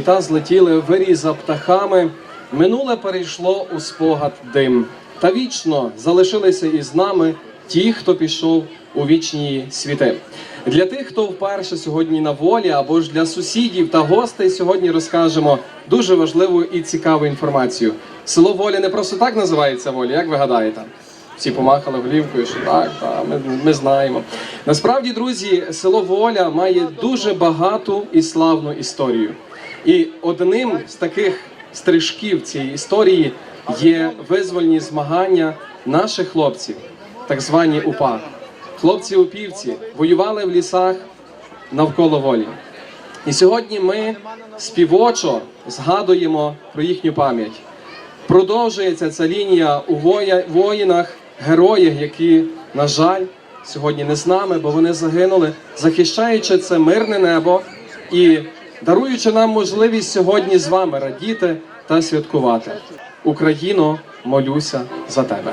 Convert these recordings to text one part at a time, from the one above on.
літа злетіли вирій за птахами, минуле перейшло у спогад дим. Та вічно залишилися із нами ті, хто пішов у вічні світи. Для тих, хто вперше сьогодні на волі, або ж для сусідів та гостей, сьогодні розкажемо дуже важливу і цікаву інформацію. Село Воля не просто так називається воля, як ви гадаєте? Всі помахали голівкою, що так, так ми, ми знаємо. Насправді, друзі, село Воля має дуже багату і славну історію. І одним з таких стрижків цієї історії є визвольні змагання наших хлопців, так звані УПА. Хлопці упівці воювали в лісах навколо волі. І сьогодні ми співочо згадуємо про їхню пам'ять. Продовжується ця лінія у воїнах, героях, які, на жаль, сьогодні не з нами, бо вони загинули, захищаючи це мирне небо і даруючи нам можливість сьогодні з вами радіти та святкувати. Україно, молюся за тебе.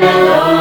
України, і